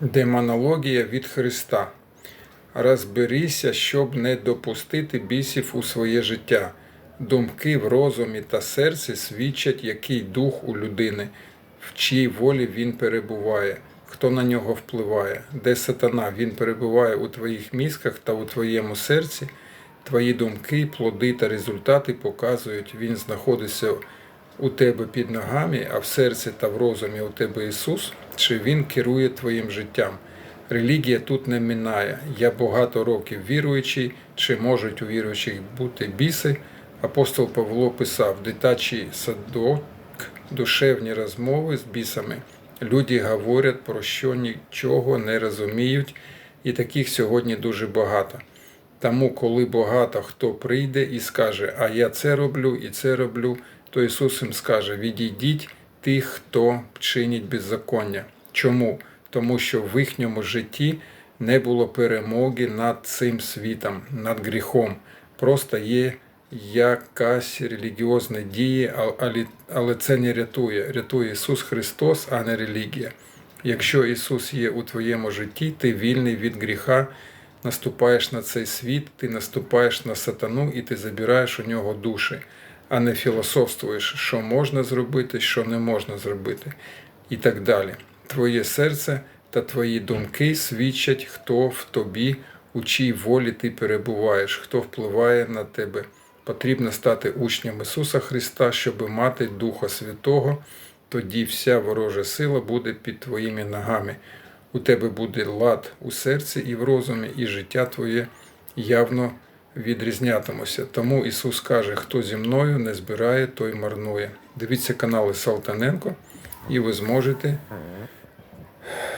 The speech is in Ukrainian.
Демонологія від Христа. Розберися, щоб не допустити бісів у своє життя. Думки в розумі та серці свідчать, який дух у людини, в чиїй волі він перебуває, хто на нього впливає, де сатана він перебуває у твоїх мізках та у твоєму серці. Твої думки, плоди та результати показують, він знаходиться у тебе під ногами, а в серці та в розумі у тебе Ісус, чи Він керує твоїм життям. Релігія тут не минає. Я багато років віруючий, чи можуть у віруючих бути біси. Апостол Павло писав дитячий садок, душевні розмови з бісами. Люди говорять про що нічого не розуміють, і таких сьогодні дуже багато. Тому, коли багато хто прийде і скаже, а я це роблю і це роблю, то Ісус їм скаже: відійдіть тих, хто чинить беззаконня. Чому? Тому що в їхньому житті не було перемоги над цим світом, над гріхом. Просто є якась релігіозна дія, але- це не рятує. Рятує Ісус Христос, а не релігія. Якщо Ісус є у твоєму житті, ти вільний від гріха, наступаєш на цей світ, ти наступаєш на сатану і ти забираєш у нього душі, а не філософствуєш, що можна зробити, що не можна зробити, і так далі. Твоє серце та твої думки свідчать, хто в тобі, у чій волі ти перебуваєш, хто впливає на тебе. Потрібно стати учнем Ісуса Христа, щоб мати Духа Святого, тоді вся ворожа сила буде під твоїми ногами. У тебе буде лад у серці і в розумі, і життя твоє явно відрізнятимуся. Тому Ісус каже, хто зі мною не збирає, той марнує. Дивіться канали Салтаненко, і ви зможете